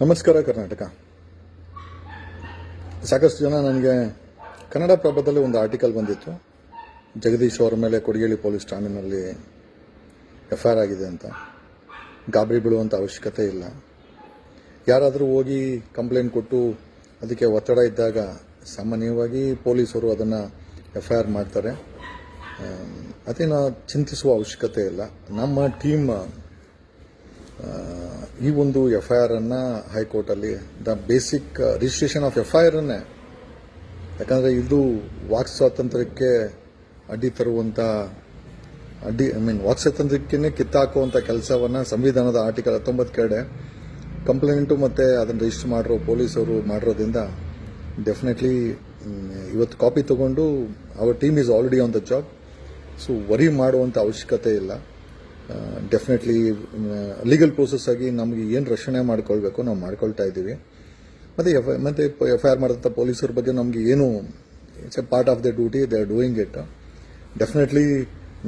ನಮಸ್ಕಾರ ಕರ್ನಾಟಕ. ಸಾಕಷ್ಟು ಜನ ನನಗೆ ಕನ್ನಡ ಪ್ರಭದಲ್ಲಿ ಒಂದು ಆರ್ಟಿಕಲ್ ಬಂದಿತ್ತು. ಜಗದೀಶ್ ಅವರ ಮೇಲೆ ಕೊಡಿಗೇಳಿ ಪೊಲೀಸ್ ಠಾಣೆಯಲ್ಲಿ ಎಫ್ ಐ ಆಗಿದೆ ಅಂತ. ಗಾಬರಿ ಬೀಳುವಂಥ ಅವಶ್ಯಕತೆ ಇಲ್ಲ. ಯಾರಾದರೂ ಹೋಗಿ ಕಂಪ್ಲೇಂಟ್ ಕೊಟ್ಟು ಅದಕ್ಕೆ ಒತ್ತಡ ಇದ್ದಾಗ ಸಾಮಾನ್ಯವಾಗಿ ಪೊಲೀಸರು ಅದನ್ನು ಎಫ್ ಐ ಆರ್ ಮಾಡ್ತಾರೆ. ಅದೇ ಅದೇನು ಚಿಂತಿಸುವ ಅವಶ್ಯಕತೆ ಇಲ್ಲ. ನಮ್ಮ ಟೀಮ್ ಈ ಒಂದು ಎಫ್ ಐ ಆರ್ ಅನ್ನ ಹೈಕೋರ್ಟಲ್ಲಿ the basic registration of F I R ಅನ್ನೇ. ಯಾಕಂದರೆ ಇದು ವಾಕ್ ಸ್ವಾತಂತ್ರ್ಯಕ್ಕೆ ಅಡ್ಡಿ ತರುವಂಥ ಅಡ್ಡಿ ಐ ಮೀನ್ ವಾಕ್ ಸ್ವಾತಂತ್ರ್ಯಕ್ಕೆ ಕಿತ್ತಾಕುವಂಥ ಕೆಲಸವನ್ನು ಸಂವಿಧಾನದ ಆರ್ಟಿಕಲ್ ಹತ್ತೊಂಬತ್ತು ಕಡೆ ಕಂಪ್ಲೇಂಟು ಮತ್ತು ಅದನ್ನು ರಿಜಿಸ್ಟರ್ ಮಾಡಿರೋ ಪೊಲೀಸರು ಮಾಡಿರೋದ್ರಿಂದ ಡೆಫಿನೆಟ್ಲಿ ಇವತ್ತು ಕಾಪಿ ತಗೊಂಡು our team is already on the job so worry ಮಾಡುವಂಥ ಅವಶ್ಯಕತೆ ಇಲ್ಲ. ಡೆಫಿನೆಟ್ಲಿ ಲೀಗಲ್ ಪ್ರೋಸೆಸ್ ಆಗಿ ನಮಗೆ ಏನು ರಕ್ಷಣೆ ಮಾಡ್ಕೊಳ್ಬೇಕು ನಾವು ಮಾಡ್ಕೊಳ್ತಾ ಇದ್ದೀವಿ. ಮತ್ತು ಎಫ್ ಮತ್ತು ಎಫ್ ಐ ಆರ್ ಮಾಡಿದಂಥ ಪೊಲೀಸರ ಬಗ್ಗೆ ನಮಗೆ ಏನು it's a part of the duty they are doing it definitely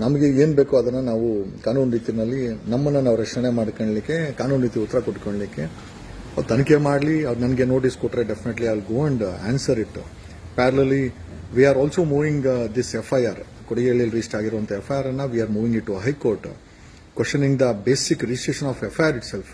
ನಮಗೆ ಏನು ಬೇಕೋ ಅದನ್ನು ನಾವು ಕಾನೂನು ರೀತಿಯಲ್ಲಿ ನಮ್ಮನ್ನು ನಾವು ರಕ್ಷಣೆ ಮಾಡ್ಕೊಳ್ಳಿಕ್ಕೆ ಕಾನೂನು ರೀತಿ ಉತ್ತರ ಕೊಟ್ಕೊಳ್ಳಿಕ್ಕೆ ಅವ್ರು ತನಿಖೆ ಮಾಡಲಿ, ಅವ್ರು ನನಗೆ ನೋಟಿಸ್ ಕೊಟ್ಟರೆ ಡೆಫಿನೆಟ್ಲಿ ಅಲ್ಲಿ go and answer it parallelly we are also moving this F I R ಕೊಡಿಗೆಯಲ್ಲಿ register ಆಗಿರುವಂಥ ಎಫ್ ಐ ಆರ್ ಅನ್ನ we are moving it to high court questioning the basic registration of F I R itself